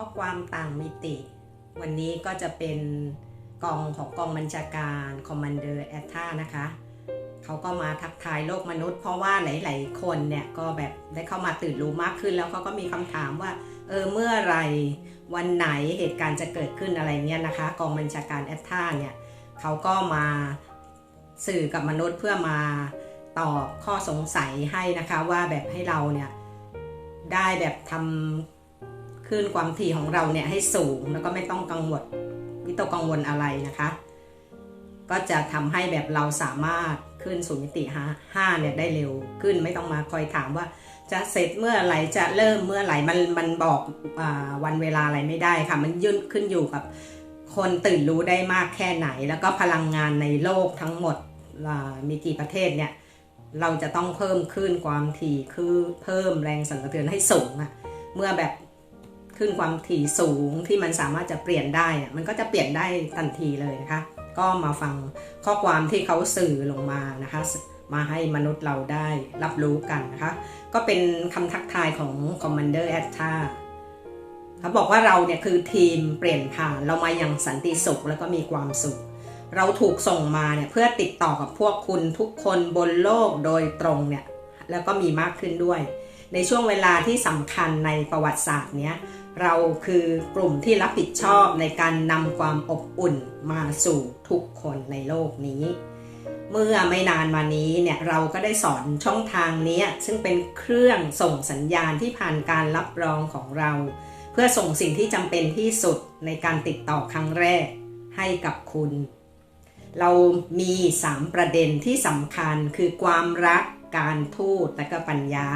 ข้อความต่างมิติ วันนี้ก็จะเป็นกองของกองบัญชาการคอมมานเดอร์แอตทานะคะเขาก็มาทักทายโลกมนุษย์ เพราะว่าหลาย ๆ คนเนี่ยก็แบบได้เข้ามาตื่นรู้มากขึ้นแล้วเขาก็มีคำถามว่าเออเมื่อไรวันไหนเหตุการณ์จะเกิดขึ้นอะไรเนี่ยนะคะ กองบัญชาการแอตทาเนี่ยเขาก็มาสื่อกับมนุษย์เพื่อมาตอบข้อสงสัยให้นะคะว่าแบบให้เราเนี่ยได้แบบทำ คลื่นความถี่ของเราเนี่ยให้สูงแล้วก็ไม่ต้องกังวลวิตกกังวลอะไรนะคะ ก็จะทำให้แบบเราสามารถขึ้นสู่มิติห้าเนี่ยได้เร็วขึ้นไม่ต้องมาคอยถามว่าจะเสร็จเมื่อไหร่จะเริ่มเมื่อไหร่มันมันบอกอวันเวลาอะไรไม่ได้ค่ะ มันยื่นขึ้นอยู่กับคนตื่นรู้ได้มากแค่ไหน แล้วก็พลังงานในโลกทั้งหมดมีกี่ประเทศเนี่ยเราจะต้องเพิ่มขึ้นความถี่คือเพิ่มแรงสั่นสะเทือนให้สูงอะเมื่อแบบ ขึ้นความถี่สูงที่มันสามารถจะเปลี่ยนได้มันก็จะเปลี่ยนได้ทันทีเลยนะคะ ก็มาฟังข้อความที่เขาสื่อลงมานะคะ มาให้มนุษย์เราได้รับรู้กันนะคะ ก็เป็นคำทักทายของ Commander a t t a เขาบอกว่าเราเนี่ยคือทีมเปลี่ยนผ่านเรามาอย่างสันติสุขแล้วก็มีความสุข เราถูกส่งมาเนี่ยเพื่อติดต่อกับพวกคุณทุกคนบนโลกโดยตรงเนี่ยแล้วก็มีมากขึ้นด้วย ในช่วงเวลาที่สำคัญในประวัติศาสตร์เนี้ย เราคือกลุ่มที่รับผิดชอบในการนำความอบอุ่นมาสู่ทุกคนในโลกนี้ เมื่อไม่นานมานี้เนี่ยเราก็ได้สอนช่องทางนี้ซึ่งเป็นเครื่องส่งสัญญาณที่ผ่านการรับรองของเรา เพื่อส่งสิ่งที่จำเป็นที่สุดในการติดต่อครั้งแรกให้กับคุณ เรามี 3 ประเด็นที่สำคัญคือความรัก การทูตและก็ปัญญา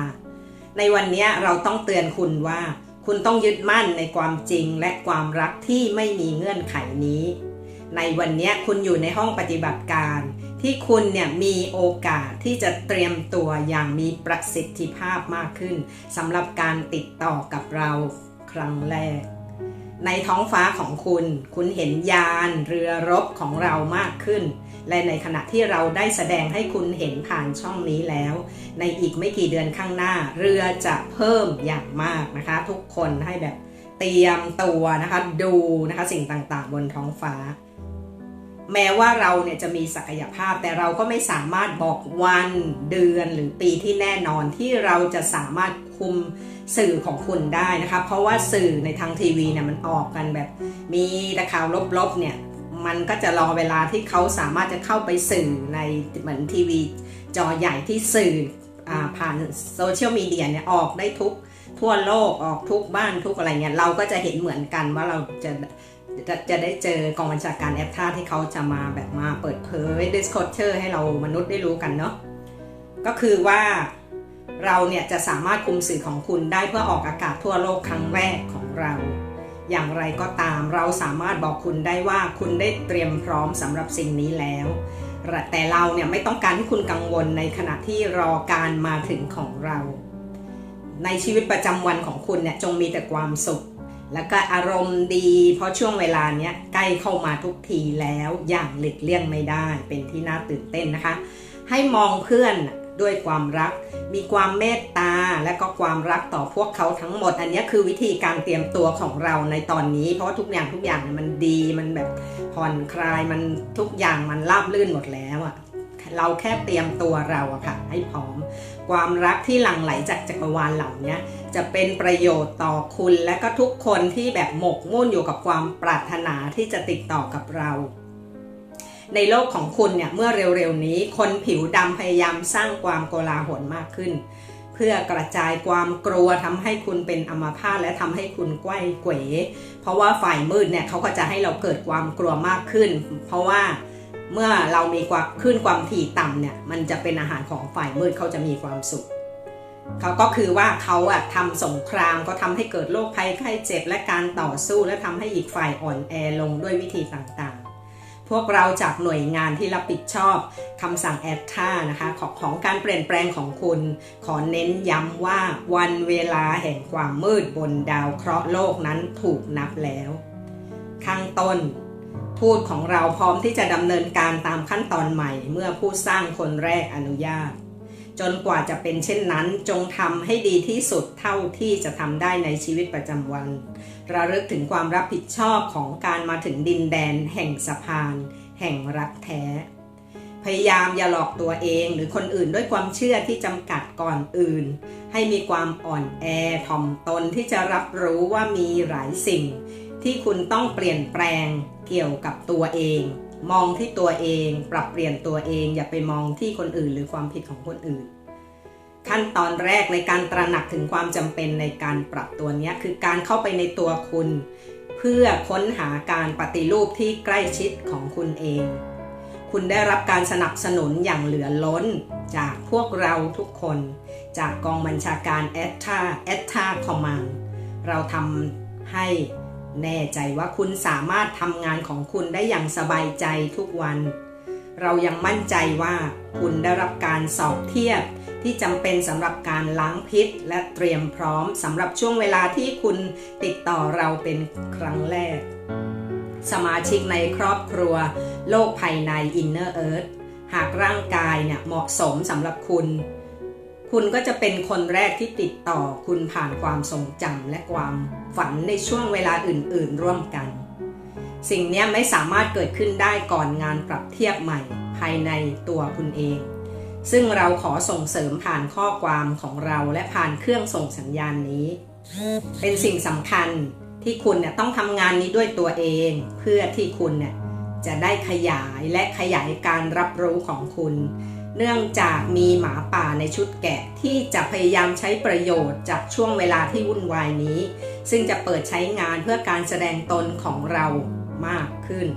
ในวันนี้เราต้องเตือนคุณว่า คุณต้องยึดมั่นในความจริงและความรักที่ไม่มีเงื่อนไขนี้ ในวันนี้คุณอยู่ในห้องปฏิบัติการ ที่คุณเนี่ยมีโอกาสที่จะเตรียมตัวอย่างมีประสิทธิภาพมากขึ้นสำหรับการติดต่อกับเราครั้งแรก ในท้องฟ้าของคุณ คุณเห็นยานเรือรบของเรามากขึ้น และในขณะที่เราได้แสดงให้คุณเห็นผ่านช่องนี้แล้ว ในอีกไม่กี่เดือนข้างหน้า เรือจะเพิ่มอย่างมากนะคะ ทุกคนให้แบบเตรียมตัวนะคะ ดูนะคะสิ่งต่างๆ บนท้องฟ้า แม้ว่าเราเนี่ยจะมีศักยภาพแต่เราก็ไม่สามารถบอกวันเดือนหรือปีที่แน่นอนที่เราจะสามารถคุม สื่อของคุณได้นะคะ เพราะว่าสื่อในทางทีวีเนี่ยมันออกกันแบบ มีแต่ข่าวลบๆเนี่ยมันก็จะรอเวลาที่เขาสามารถจะเข้าไปสื่อในเหมือนทีวีจอใหญ่ที่สื่อผ่านโซเชียลมีเดียเนี่ยออกได้ทุกทั่วโลกออกทุกบ้านทุกอะไรเงี้ยเราก็จะเห็นเหมือนกันว่าเราจะจะจะได้เจอกองบัญชาการแอปท่าที่เขาจะมาแบบมาเปิดเผยดิสคอเชอร์ให้เรามนุษย์ได้รู้กันเนาะก็คือว่า เราเนี่ยจะสามารถคุมสื่อของคุณได้เพื่อออกอากาศทั่วโลกครั้งแรกของเรา อย่างไรก็ตามเราสามารถบอกคุณได้ว่าคุณได้เตรียมพร้อมสำหรับสิ่งนี้แล้ว แต่เราเนี่ยไม่ต้องการให้คุณกังวลในขณะที่รอการมาถึงของเรา ในชีวิตประจำวันของคุณเนี่ยจงมีแต่ความสุข และก็อารมณ์ดี เพราะช่วงเวลาเนี้ยใกล้เข้ามาทุกทีแล้วอย่างหลีกเลี่ยงไม่ได้เป็นที่น่าตื่นเต้นนะคะ ให้มองเพื่อน ด้วยความรัก มีความเมตตาและก็ความรักต่อพวกเขาทั้งหมด อันนี้คือวิธีการเตรียมตัวของเราในตอนนี้ เพราะว่าทุกอย่างทุกอย่างมันดีมันแบบผ่อนคลายมันทุกอย่างมันราบลื่นหมดแล้วอะเราแค่เตรียมตัวเราอะค่ะ ให้พร้อม ความรักที่หลั่งไหลจากจักรวาลเหล่านี้จะเป็นประโยชน์ต่อคุณและก็ทุกคนที่แบบหมกมุ่นอยู่กับความปรารถนาที่จะติดต่อกับเรา ในโลกของคุณเนี่ยเมื่อเร็วๆนี้ คนผิวดำพยายามสร้างความโกลาหลมากขึ้น เพื่อกระจายความกลัวทำให้คุณเป็นอัมพาตและทำให้คุณไกว้เกวเพราะว่าฝ่ายมืดเนี่ยเขาก็จะให้เราเกิดความกลัวมากขึ้น เพราะว่าเมื่อเรามีความขึ้นความถี่ต่ำเนี่ยมันจะเป็นอาหารของฝ่ายมืดเขาจะมีความสุขเขาก็คือว่าเขาอะทำสงครามก็ทำให้เกิดโรคภัยไข้เจ็บและการต่อสู้และทำให้อีกฝ่ายอ่อนแอลงด้วยวิธีต่าง วกเราจากหน่วยงานที่รับผิดชอบคำสั่งแอดท่านะคะของของการเปลี่ยนแปลงของคุณ ขอเน้นย้ำว่าวันเวลาแห่งความมืดบนดาวเคราะห์โลกนั้นถูกนับแล้ว ข้างต้นทูตของเราพร้อมที่จะดำเนินการตามขั้นตอนใหม่ เมื่อผู้สร้างคนแรกอนุญาต จนกว่าจะเป็นเช่นนั้น จงทำให้ดีที่สุดเท่าที่จะทำได้ในชีวิตประจำวัน ระลึกถึงความรับผิดชอบของการมาถึงดินแดนแห่งสะพาน แห่งรักแท้ พยายามอย่าหลอกตัวเองหรือคนอื่นด้วยความเชื่อที่จำกัดก่อนอื่น ให้มีความอ่อนแอถ่อมตนที่จะรับรู้ว่ามีหลายสิ่ง ที่คุณต้องเปลี่ยนแปลงเกี่ยวกับตัวเอง มองที่ตัวเอง ปรับเปลี่ยนตัวเอง อย่าไปมองที่คนอื่น หรือความผิดของคนอื่น ขั้นตอนแรกในการตระหนักถึงความจำเป็นในการปรับตัวนี้คือการเข้าไปในตัวคุณ เพื่อค้นหาการปฏิรูปที่ใกล้ชิดของคุณเอง คุณได้รับการสนับสนุนอย่างเหลือล้น จากพวกเราทุกคน จากกองบัญชาการแอตตาแอตตาคอมมานเราทำให้ แน่ใจว่าคุณสามารถทำงานของคุณได้อย่างสบายใจทุกวัน เรายังมั่นใจว่าคุณได้รับการสอบเทียบที่จำเป็นสำหรับการล้างพิษ และเตรียมพร้อมสำหรับช่วงเวลาที่คุณติดต่อเราเป็นครั้งแรก สมาชิกในครอบครัว โลกภายใน Inner Earth หากร่างกายเนี่ยเหมาะสมสำหรับคุณ คุณก็จะเป็นคนแรกที่ติดต่อคุณผ่านความทรงจำและความฝันในช่วงเวลาอื่น ๆ ร่วมกัน สิ่งนี้ไม่สามารถเกิดขึ้นได้ก่อนงานปรับเทียบใหม่ ภายในตัวคุณเอง ซึ่งเราขอส่งเสริมผ่านข้อความของเราและผ่านเครื่องส่งสัญญาณนี้ เป็นสิ่งสำคัญที่คุณเนี่ยต้องทำงานนี้ด้วยตัวเอง เพื่อที่คุณเนี่ยจะได้ขยายและขยายการรับรู้ของคุณ เนื่องจากมีหมาป่าในชุดแกะที่จะพยายามใช้ประโยชน์จากช่วงเวลาที่วุ่นวายนี้ ซึ่งจะเปิดใช้งานเพื่อการแสดงตนของเรามากขึ้น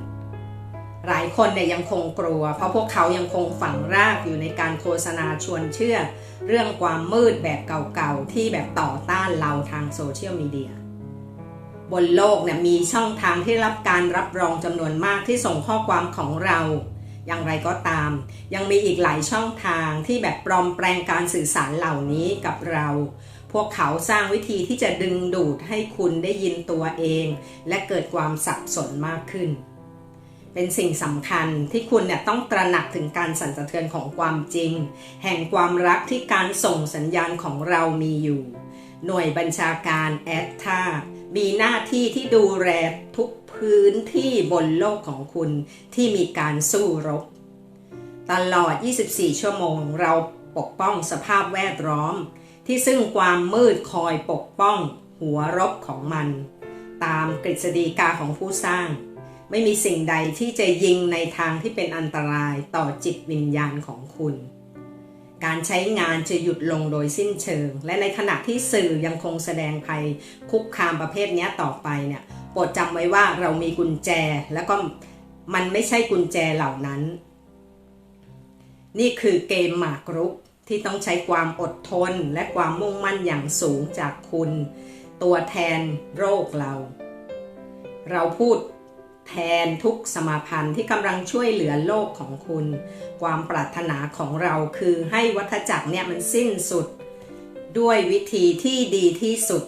หลายคนเนี่ยยังคงกลัว เพราะพวกเขายังคงฝังรากอยู่ในการโฆษณาชวนเชื่อ เรื่องความมืดแบบเก่าๆ ที่แบบต่อต้านเราทางโซเชียลมีเดียบนโลกเนี่ยมีช่องทางที่รับการรับรองจำนวนมากที่ส่งข้อความของเรา อย่างไรก็ตาม ยังมีอีกหลายช่องทางที่แบบปลอมแปลงการสื่อสารเหล่านี้กับเรา พวกเขาสร้างวิธีที่จะดึงดูดให้คุณได้ยินตัวเอง และเกิดความสับสนมากขึ้น เป็นสิ่งสำคัญที่คุณเนี่ยต้องตระหนักถึงการสั่นสะเทือนของความจริง แห่งความรักที่การส่งสัญญาณของเรามีอยู่ หน่วยบัญชาการแอดทา มีหน้าที่ที่ดูแลทุกพื้นที่บนโลกของคุณที่มีการสู้รบ ตลอด 24 ชั่วโมงเราปกป้องสภาพแวดล้อม ที่ซึ่งความมืดคอยปกป้องหัวรบของมัน ตามกฤษฎีกาของผู้สร้าง ไม่มีสิ่งใดที่จะยิงในทางที่เป็นอันตรายต่อจิตวิญญาณของคุณ การใช้งานจะหยุดลงโดยสิ้นเชิง และในขณะที่สื่อยังคงแสดงภัยคุกคามประเภทนี้ต่อไปเนี่ยโปรดจำไว้ว่าเรามีกุญแจแล้วก็มันไม่ใช่กุญแจเหล่านั้น นี่คือเกมหมากรุกที่ต้องใช้ความอดทนและความมุ่งมั่นอย่างสูงจากคุณ ตัวแทนโรคเรา เราพูด แทนทุกสมาพันธ์ที่กำลังช่วยเหลือโลกของคุณ ความปรารถนาของเราคือให้วัฏจักรเนี่ยมันสิ้นสุด ด้วยวิธีที่ดีที่สุด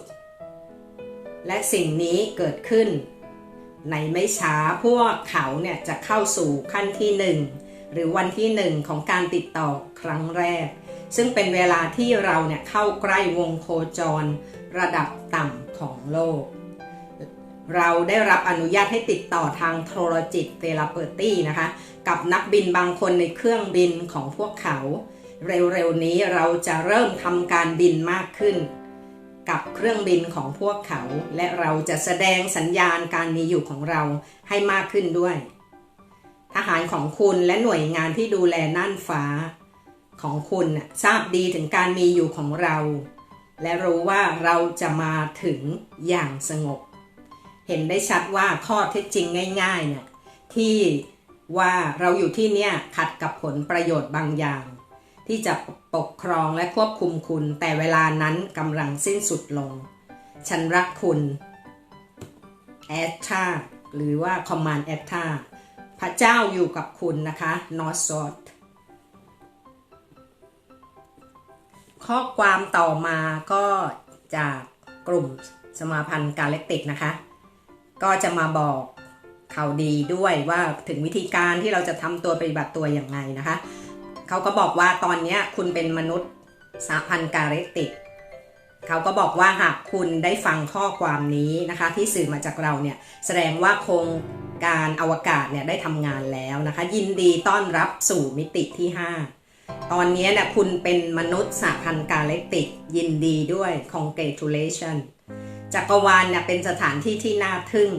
และสิ่งนี้เกิดขึ้น ในไม่ช้าพวกเขาเนี่ยจะเข้าสู่ขั้นที่หนึ่งหรือวันที่หนึ่งของการติดต่อครั้งแรก ซึ่งเป็นเวลาที่เราเนี่ยเข้าใกล้วงโคจร ระดับต่ำของโลก เราได้รับอนุญาตให้ติดต่อทางโทรจิตเทเลเปอร์ตี้นะคะ กับนักบินบางคนในเครื่องบินของพวกเขา เร็วๆนี้เราจะเริ่มทำการบินมากขึ้น กับเครื่องบินของพวกเขา และเราจะแสดงสัญญาณการมีอยู่ของเราให้มากขึ้นด้วย ทหารของคุณและหน่วยงานที่ดูแลน่านฟ้า ของคุณทราบดีถึงการมีอยู่ของเรา และรู้ว่าเราจะมาถึงอย่างสงบ เห็นได้ชัดว่าข้อเท็จจริงง่ายๆเนี่ยที่ว่าเราอยู่ที่เนี่ยขัดกับผลประโยชน์บางอย่าง ที่จะปกครองและควบคุมคุณ แต่เวลานั้นกำลังสิ้นสุดลง ฉันรักคุณแอดชาหรือว่าคอมมานด์แอดชาพระเจ้าอยู่กับคุณนะคะนอสซอดข้อความต่อมาก็จากกลุ่มสมาพันธ์กาเล็กติกนะคะ ก็จะมาบอกข่าวดีด้วยว่าถึงวิธีการที่เราจะทำตัวปฏิบัติตัวอย่างไงนะคะ เขาก็บอกว่าตอนนี้คุณเป็นมนุษย์สาพันการเรติกเขาก็บอกว่าหากคุณได้ฟังข้อความนี้นะคะ ที่สื่อมาจากเราเนี่ยแสดงว่าโครงการอวกาศเนี่ยได้ทำงานแล้วนะคะ ยินดีต้อนรับสู่มิติที่ 5 ตอนนี้เนี่ยคุณเป็นมนุษย์สาพันกาแล็กติกยินดีด้วย congratulation จักรวาลเนี่ยเป็นสถานที่ที่น่าทึ่ง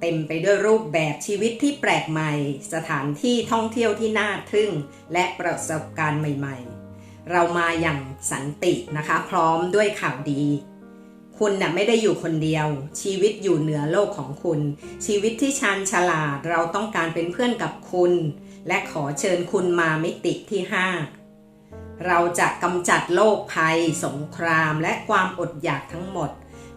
เต็มไปด้วยรูปแบบชีวิตที่แปลกใหม่ สถานที่ท่องเที่ยวที่น่าทึ่ง และประสบการณ์ใหม่ๆ เรามาอย่างสันตินะคะ พร้อมด้วยข่าวดี คุณน่ะไม่ได้อยู่คนเดียว ชีวิตอยู่เหนือโลกของคุณ ชีวิตที่ชาญฉลาดเราต้องการเป็นเพื่อนกับคุณ และขอเชิญคุณมามิติที่ 5 เราจะกำจัดโรคภัย สงครามและความอดอยากทั้งหมด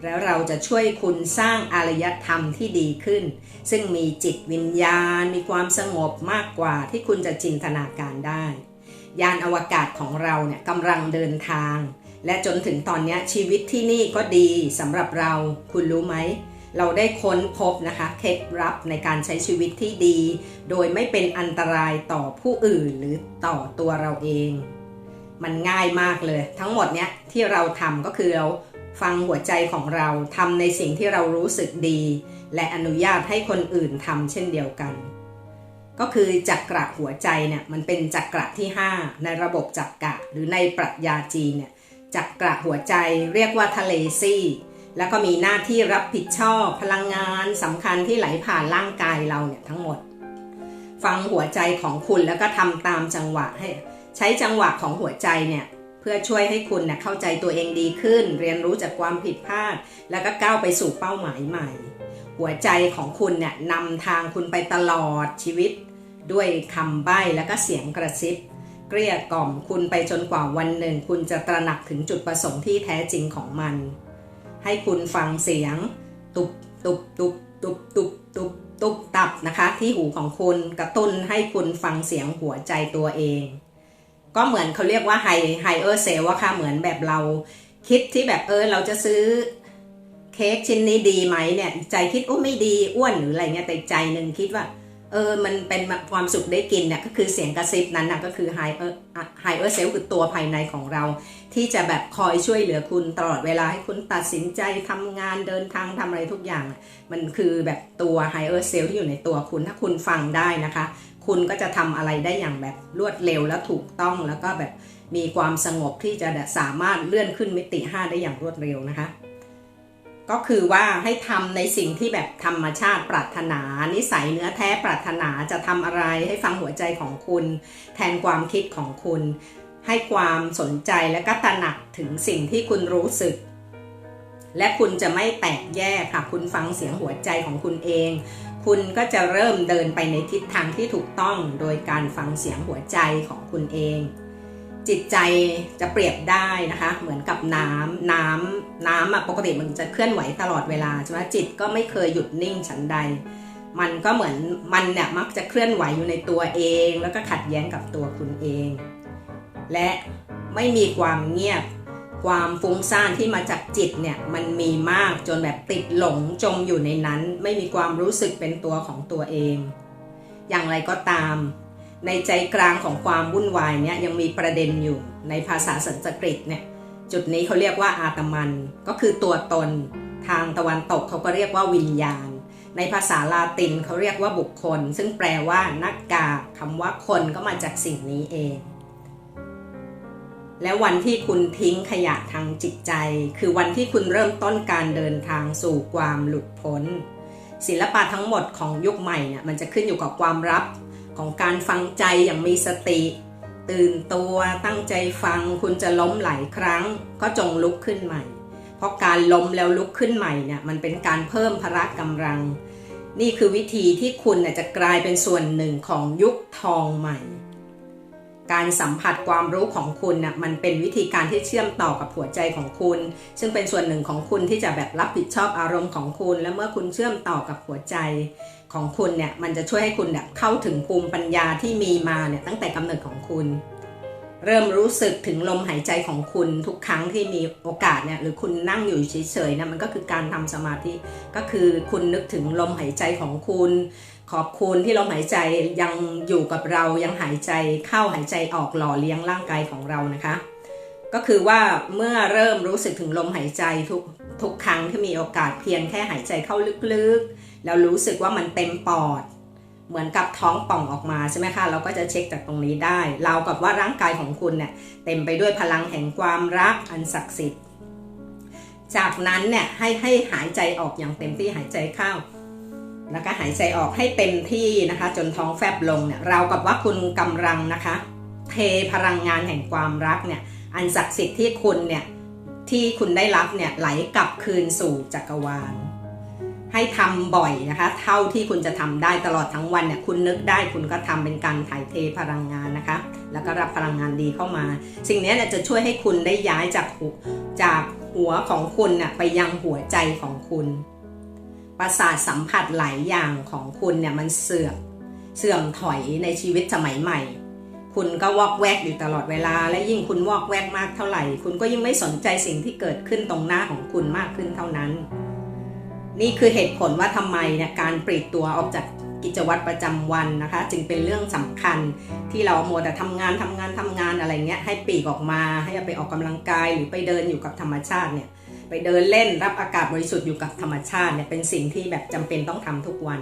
แล้วเราจะช่วยคุณสร้างอารยธรรมที่ดีขึ้น ซึ่งมีจิตวิญญาณมีความสงบมากกว่าที่คุณจะจินตนาการได้ ยานอวกาศของเราเนี่ยกำลังเดินทาง และจนถึงตอนนี้ชีวิตที่นี่ก็ดีสำหรับเราคุณรู้ไหม เราได้ค้นพบนะคะเคล็ดลับในการใช้ชีวิตที่ดี โดยไม่เป็นอันตรายต่อผู้อื่นหรือต่อตัวเราเอง มันง่ายมากเลย ทั้งหมดเนี้ยที่เราทำก็คือเรา ฟังหัวใจของเราทำในสิ่งที่เรารู้สึกดี และอนุญาตให้คนอื่นทำเช่นเดียวกัน ก็คือจักระหัวใจเนี่ยมันเป็นจักระที่ 5 ในระบบจักระหรือในปรัชญาจีนเนี่ยจักระหัวใจเรียกว่าทะเลซี่แล้วก็มีหน้าที่รับผิดชอบพลังงานสำคัญที่ไหลผ่านร่างกายเราเนี่ยทั้งหมด ฟังหัวใจของคุณแล้วก็ทำตามจังหวะให้ ใช้จังหวะของหัวใจเนี่ย เพื่อช่วยให้คุณเนี่ยเข้าใจตัวเองดีขึ้น เรียนรู้จากความผิดพลาด แล้วก็ก้าวไปสู่เป้าหมายใหม่ หัวใจของคุณเนี่ยนำทางคุณไปตลอดชีวิต ด้วยคำใบ้แล้วก็เสียงกระซิบ เกลี้ยกล่อมคุณไปจนกว่าวันหนึ่ง คุณจะตระหนักถึงจุดประสงค์ที่แท้จริงของมัน ให้คุณฟังเสียง ตุบตุบตุบตุบตุบตุบตุบตับนะคะ ที่หูของคุณกระตุ้นให้คุณฟังเสียงหัวใจตัวเอง ก็เหมือนเขาเรียกว่าไฮไฮเออร์เซลว่าค่ะเหมือนแบบเราคิดที่แบบเออเราจะซื้อเค้กชิ้นนี้ดีไหมเนี่ยใจคิดโอ้ไม่ดีอ้วนหรืออะไรเงี้ยแต่ใจหนึ่งคิดว่าเออมันเป็นความสุขได้กินเนี่ยก็คือเสียงกระซิบนั้นนะก็คือไฮเออร์ไฮเออร์เซลคือตัวภายในของเรา ที่จะแบบคอยช่วยเหลือคุณตลอดเวลาให้คุณตัดสินใจทำงานเดินทางทำอะไรทุกอย่าง มันคือแบบตัวไฮเออร์เซลที่อยู่ในตัวคุณถ้าคุณฟังได้นะคะ คุณก็จะทำอะไรได้อย่างแบบรวดเร็วและถูกต้องแล้วก็แบบมีความสงบที่จะสามารถเลื่อนขึ้นมิติ 5 ได้อย่างรวดเร็วนะคะ ก็คือว่าให้ทำในสิ่งที่แบบธรรมชาติปรารถนา นิสัยเนื้อแท้ปรารถนาจะทำอะไรให้ฟังหัวใจของคุณ แทนความคิดของคุณ ให้ความสนใจและก็ตระหนักถึงสิ่งที่คุณรู้สึกและคุณจะไม่แตกแยกค่ะ คุณฟังเสียงหัวใจของคุณเอง คุณก็จะเริ่มเดินไปในทิศทางที่ถูกต้องโดยการฟังเสียงหัวใจของคุณเอง จิตใจจะเปรียบได้นะคะ เหมือนกับน้ำน้ำน้ำอะปกติมันจะเคลื่อนไหวตลอดเวลาใช่ไหมจิตก็ไม่เคยหยุดนิ่งฉันใด มันก็เหมือนมันเนี่ยมักจะเคลื่อนไหวอยู่ในตัวเอง แล้วก็ขัดแย้งกับตัวคุณเอง และไม่มีความเงียบ ความฟุ้งซ่านที่มาจากจิตเนี่ยมันมีมากจนแบบติดหลงจมอยู่ในนั้น ไม่มีความรู้สึกเป็นตัวของตัวเอง อย่างไรก็ตาม ในใจกลางของความวุ่นวายเนี่ยยังมีประเด็นอยู่ในภาษาสันสกฤตเนี่ยจุดนี้เขาเรียกว่าอาตมันก็คือตัวตน ทางตะวันตกเขาก็เรียกว่าวิญญาณ ในภาษาลาตินเขาเรียกว่าบุคคล ซึ่งแปลว่านักกากคำว่าคนก็มาจากสิ่งนี้เอง และวันที่คุณทิ้งขยะทางจิตใจ คือวันที่คุณเริ่มต้นการเดินทางสู่ความหลุดพ้น ศิลปะทั้งหมดของยุคใหม่เนี่ยมันจะขึ้นอยู่กับความรับของการฟังใจอย่างมีสติ ตื่นตัวตั้งใจฟัง คุณจะล้มหลายครั้ง ก็จงลุกขึ้นใหม่ เพราะการล้มแล้วลุกขึ้นใหม่เนี่ยมันเป็นการเพิ่มพละกำลัง นี่คือวิธีที่คุณจะกลายเป็นส่วนหนึ่งของยุคทองใหม่ การสัมผัสความรู้ของคุณน่ะมันเป็นวิธีการที่เชื่อมต่อกับหัวใจของคุณ ซึ่งเป็นส่วนหนึ่งของคุณที่จะแบบรับผิดชอบอารมณ์ของคุณ และเมื่อคุณเชื่อมต่อกับหัวใจของคุณเนี่ยมันจะช่วยให้คุณแบบเข้าถึงภูมิปัญญาที่มีมาเนี่ยตั้งแต่กำเนิดของคุณ เริ่มรู้สึกถึงลมหายใจของคุณทุกครั้งที่มีโอกาสเนี่ยหรือคุณนั่งอยู่เฉยๆเนี่ยมันก็คือการทำสมาธิก็คือคุณนึกถึงลมหายใจของคุณ ขอบคุณที่ลมหายใจยังอยู่กับเรายังหายใจเข้าหายใจออกหล่อเลี้ยงร่างกายของเรานะคะ ก็คือว่าเมื่อเริ่มรู้สึกถึงลมหายใจทุกทุกครั้งที่มีโอกาสเพียงแค่หายใจเข้าลึกๆ แล้วรู้สึกว่ามันเต็มปอด เหมือนกับท้องป่องออกมาใช่ไหมคะเราก็จะเช็คจากตรงนี้ได้เรากับว่าร่างกายของคุณเนี่ยเต็มไปด้วยพลังแห่งความรักอันศักดิ์สิทธิ์ จากนั้นเนี่ยให้ให้หายใจออกอย่างเต็มที่หายใจเข้า แล้วก็หายใจออกให้เต็มที่นะคะ จนท้องแฟบลงเนี่ยเรากับว่าคุณกำลังนะคะ เทพลังงานแห่งความรักเนี่ยอันศักดิ์สิทธิ์ที่คุณเนี่ยที่คุณได้รับเนี่ยไหลกลับคืนสู่จักรวาล ให้ทำบ่อยนะคะ เท่าที่คุณจะทำได้ตลอดทั้งวันเนี่ยคุณนึกได้คุณก็ทำเป็นการถ่ายเทพลังงานนะคะ แล้วก็รับพลังงานดีเข้ามา สิ่งนี้เนี่ยจะช่วยให้คุณได้ย้ายจากหัวจากหัวของคุณน่ะไปยังหัวใจของคุณ ประสาทสัมผัสหลายอย่างของคุณเนี่ยมันเสื่อมเสื่อมถอยในชีวิตสมัยใหม่ คุณก็วอกแวกอยู่ตลอดเวลา และยิ่งคุณวอกแวกมากเท่าไหร่ คุณก็ยิ่งไม่สนใจสิ่งที่เกิดขึ้นตรงหน้าของคุณมากขึ้นเท่านั้น นี่คือเหตุผลว่าทำไมเนี่ยการปลีกตัวออกจากกิจวัตรประจำวันนะคะ จึงเป็นเรื่องสำคัญที่เราโมแต่ทำงานทำงานทำงานอะไรเงี้ยให้ปลีกออกมาให้ไปออกกำลังกายหรือไปเดินอยู่กับธรรมชาติเนี่ย ไปเดินเล่นรับอากาศบริสุทธิ์อยู่กับธรรมชาติเนี่ยเป็นสิ่งที่แบบจำเป็นต้องทำทุกวัน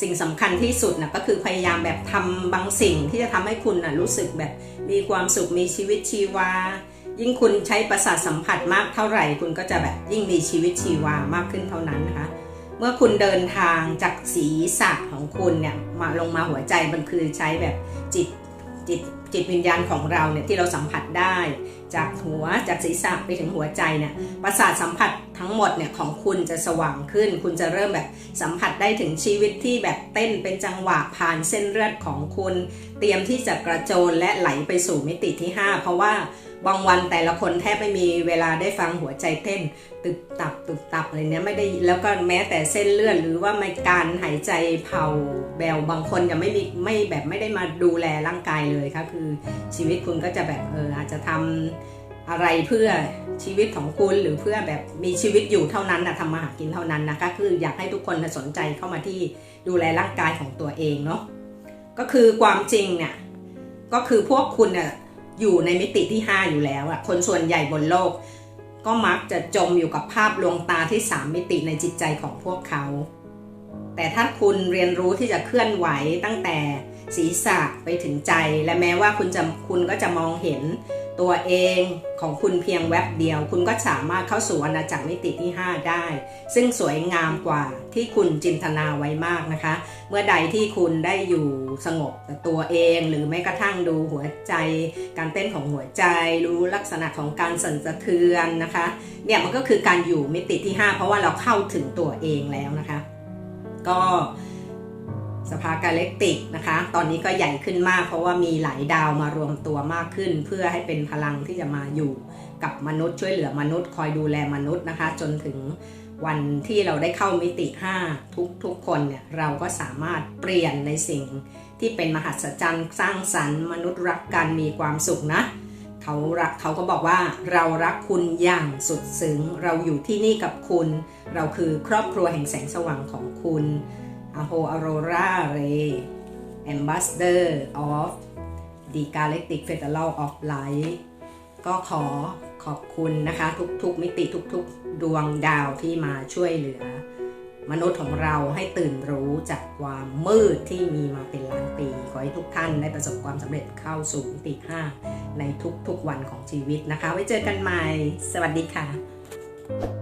สิ่งสำคัญที่สุดนะก็คือพยายามแบบทำบางสิ่งที่จะทำให้คุณนะรู้สึกแบบมีความสุขมีชีวิตชีวา ยิ่งคุณใช้ประสาทสัมผัสมากเท่าไหร่ คุณก็จะแบบยิ่งมีชีวิตชีวามากขึ้นเท่านั้นนะคะเมื่อคุณเดินทางจากศีรษะของคุณเนี่ยมาลงมาหัวใจมันคือใช้แบบจิตจิตจิตวิญญาณของเราเนี่ยที่เราสัมผัสได้ จากหัวจากศีรษะไปถึงหัวใจเนี่ยประสาทสัมผัสทั้งหมดเนี่ยของคุณจะสว่างขึ้น คุณจะเริ่มแบบสัมผัสได้ถึงชีวิตที่แบบเต้นเป็นจังหวะผ่านเส้นเลือดของคุณ เตรียมที่จะกระโจนและไหลไปสู่มิติที่ 5 เพราะว่า บางวันแต่ละคนแทบไม่มีเวลาได้ฟังหัวใจเต้น ตึบตับตึบตับอะไรเนี้ยไม่ได้แล้วก็แม้แต่เส้นเลือดหรือว่าไม่การหายใจเผาแบวบางคนจะไม่มีไม่แบบไม่ได้มาดูแลร่างกายเลยค่ะคือชีวิตคุณก็จะแบบเอออาจจะทำอะไรเพื่อชีวิตของคุณหรือเพื่อแบบมีชีวิตอยู่เท่านั้นนะทำมาหากินเท่านั้นนะคะคืออยากให้ทุกคนสนใจเข้ามาที่ดูแลร่างกายของตัวเองเนาะก็คือความจริงเนี่ยก็คือพวกคุณเนี่ย อยู่ในมิติที่ 5 อยู่แล้วอะคนส่วนใหญ่บนโลก ก็มักจะจมอยู่กับภาพลวงตาที่ 3 มิติในจิตใจของพวกเขา แต่ถ้าคุณเรียนรู้ที่จะเคลื่อนไหวตั้งแต่ศีรษะไปถึงใจ และแม้ว่าคุณจะคุณก็จะมองเห็น ตัวเองของคุณเพียงแวบเดียว คุณก็สามารถเข้าสู่อาณาจักรมิติที่ 5 ได้ ซึ่งสวยงามกว่าที่คุณจินตนาไว้มากนะคะ เมื่อใดที่คุณได้อยู่สงบกับตัวเองหรือแม้กระทั่งดูหัวใจ การเต้นของหัวใจ รู้ลักษณะของการสั่นสะเทือนนะคะเนี่ยมันก็คือการอยู่มิติที่ 5 เพราะว่าเราเข้าถึงตัวเองแล้วนะคะ ก็ สภากาแล็กติกนะคะ ตอนนี้ก็ใหญ่ขึ้นมากเพราะว่ามีหลายดาวมารวมตัวมากขึ้น เพื่อให้เป็นพลังที่จะมาอยู่กับมนุษย์ช่วยเหลือมนุษย์ คอยดูแลมนุษย์นะคะ จนถึงวันที่เราได้เข้ามิติ 5 ทุกทุกคนเนี่ยเราก็สามารถเปลี่ยนในสิ่งที่เป็นมหัศจรรย์สร้างสรรค์ มนุษย์รักกันมีความสุขนะเขารักเขาก็บอกว่าเรารักคุณอย่างสุดซึ้งเราอยู่ที่นี่กับคุณ เราคือครอบครัวแห่งแสงสว่างของคุณ อโฮอโรราเร Ambassador of the Galactic Federal of Light ก็ขอขอบคุณนะคะทุกๆมิติทุกๆ ดวงดาวที่มาช่วยเหลือ มนุษย์ของเราให้ตื่นรู้จากความมืดที่มีมาเป็นล้านปี ขอให้ทุกท่านได้ประสบความสำเร็จเข้าสู่มิติ5ในทุกๆวันของชีวิตนะคะ ไว้เจอกันใหม่ สวัสดีค่ะ